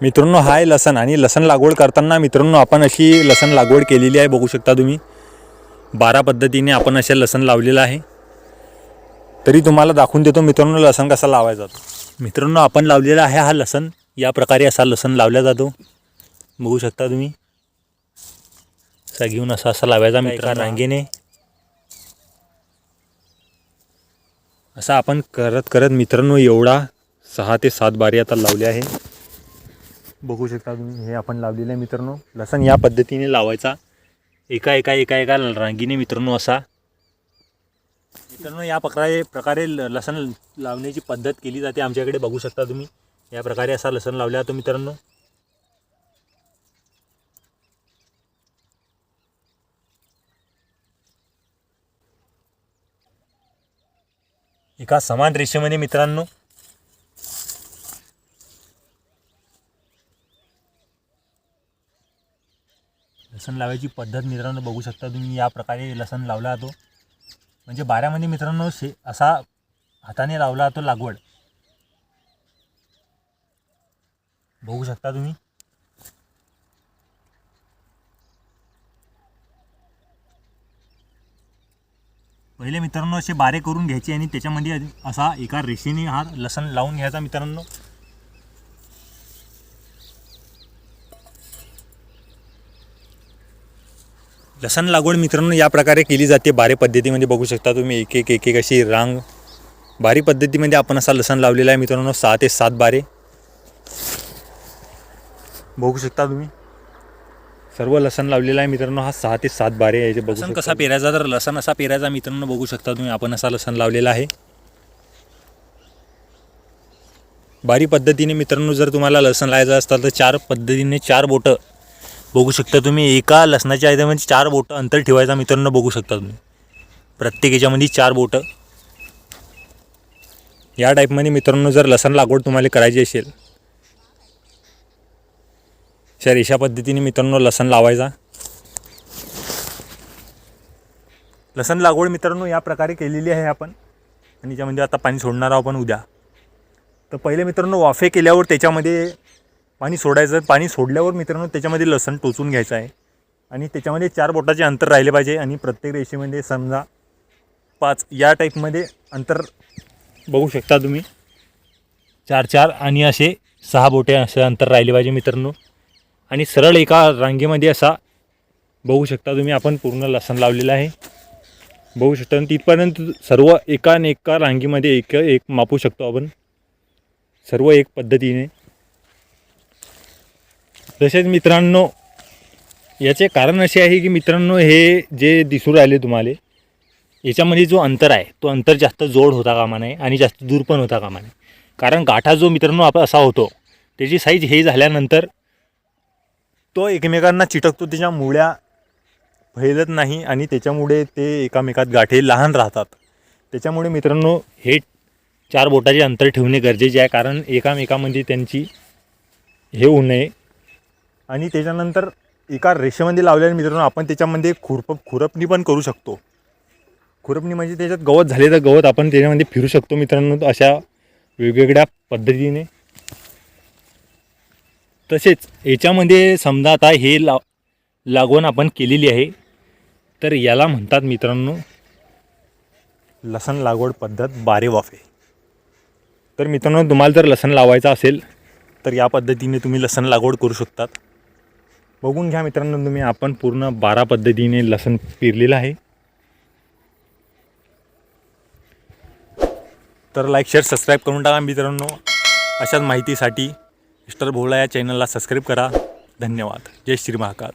मित्रांनो हाय लसण. आणि लसण लागवड करताना मित्रांनो आपण अशी लसण लागवड केलेली आहे बघू शकता तुम्ही. बारा पद्धतीने आपण अशा लसण लावलेलं आहे. तरी तुम्हाला दाखवून देतो मित्रांनो लसण कसा लावायचा जातो मित्रांनो आपण लावलेला आहे हा लसण. या प्रकारे असा लसण लावला जातो. बघू शकता तुम्ही. असा घेऊन असा असा लावायचा मित्र रांगेने. असा आपण करत करत मित्रांनो एवढा सहा ते सात बारी आता लावले आहे. बघू शकता तुम्ही हे आपण लावलेलं आहे मित्रांनो. लसण या पद्धतीने लावायचा. एका एका एका एका रांगीने मित्रांनो असा. मित्रांनो या प्रकारे प्रकारे ल- लसण लावण्याची पद्धत केली जाते आमच्याकडे. बघू शकता तुम्ही या प्रकारे असा लसण लावला जातो मित्रांनो. एका समान रेषेमध्ये मित्रांनो लसण लावायची पद्धत मित्रांनो बघू शकता तुम्ही या प्रकारे लसण लावला जातो. म्हणजे बाऱ्यामध्ये मित्रांनो शे असा हाताने लावला जातो लागवड. बघू शकता तुम्ही. पहिले मित्रांनो असे बारे करून घ्यायचे आणि त्याच्यामध्ये असा एका रेषेने हा लसण लावून घ्यायचा मित्रांनो. लसण लागवड मित्रांनो या प्रकारे केली जाते. बारे पद्धतीमध्ये बघू शकता तुम्ही एक एक एक एक अशी रांग. बारी पद्धतीमध्ये आपण असा लसण लावलेला आहे मित्रांनो सहा ते सात बारे. बघू शकता तुम्ही. सर्व लसण लावलेला आहे मित्रांनो हा सहा ते सात बारे याचे बघू लसण कसा पेरायचा? तर लसण असा पेरायचा मित्रांनो बघू शकता तुम्ही. आपण असा लसण लावलेला आहे. बारी पद्धतीने मित्रांनो जर तुम्हाला लसण लावायचं असतं तर चार पद्धतीने चार बोटं बघू शकता तुम्ही. एका लसणाच्या याच्यामध्ये चार बोटं अंतर ठेवायचा मित्रांनो बघू शकता तुम्ही. प्रत्येक याच्यामध्ये चार बोटं. या टाईपमध्ये मित्रांनो जर लसण लागवड तुम्हाला करायची असेल तर अशा पद्धतीने मित्रांनो लसण लावायचा. लसण लागवड मित्रांनो या प्रकारे केलेली आहे आपण. आणि ज्यामध्ये आता पाणी सोडणार आहोत आपण उद्या. तर पहिले मित्रांनो वाफे केल्यावर त्याच्यामध्ये पाणी सोडायचं पाणी सोडल्यावर मित्रांनो त्याच्यामध्ये लसण टोचून घ्यायचं आहे. आणि त्याच्यामध्ये चार बोटाचे अंतर राहिले पाहिजे. आणि प्रत्येक रेषेमध्ये समजा पाच या टाईपमध्ये अंतर बघू शकता तुम्ही. चार चार आणि असे सहा बोटे असं अंतर राहिले पाहिजे मित्रांनो. आणि सरळ एका रांगेमध्ये असा बघू शकता तुम्ही. आपण पूर्ण लसण लावलेलं आहे. बघू शकता. आणि तिथपर्यंत सर्व एका न एका रांगेमध्ये एक एक मापू शकतो आपण. सर्व एक पद्धतीने. तसेच मित्रांनो याचे कारण असे आहे की मित्रांनो हे जे दिसून राहिले तुम्हाला याच्यामध्ये जो अंतर आहे तो अंतर जास्त जोड होता कामा नये आणि जास्त दूर पण होता कामा नये. कारण गाठा जो मित्रांनो आप असा होतो त्याची साईज हे झाल्यानंतर तो एकमेकांना चिटकतो त्याच्या मुळ्या फैलत नाही आणि त्याच्यामुळे ते एकामेकात गाठे लहान राहतात. त्याच्यामुळे मित्रांनो हे चार बोटाचे अंतर ठेवणे गरजेचे आहे कारण एकामेकामध्ये त्यांची हे होऊ नये. आणि त्याच्यानंतर एका रेषेमध्ये लावल्याने मित्रांनो आपण त्याच्यामध्ये खुरप खुरपणी पण करू शकतो. खुरपणी म्हणजे त्याच्यात गवत झाले तर गवत आपण त्याच्यामध्ये फिरू शकतो मित्रांनो अशा वेगवेगळ्या पद्धतीने. तसेच याच्यामध्ये समजा आता हे ला लागवण आपण केलेली आहे तर याला म्हणतात मित्रांनो लसण लागवड पद्धत बारे वाफे. तर मित्रांनो तुम्हाला जर लसण लावायचं असेल तर या पद्धतीने तुम्ही लसण लागवड करू शकतात. बघून घ्या मित्रांनो तुम्ही. आपण पूर्ण बारा पद्धतीने लसूण पेरलेलं आहे. तर लाईक शेअर सबस्क्राईब करून टाका मित्रांनो. अशाच माहितीसाठी मिस्टर भोळा या चॅनलला सबस्क्राईब करा. धन्यवाद. जय श्री महाकाल.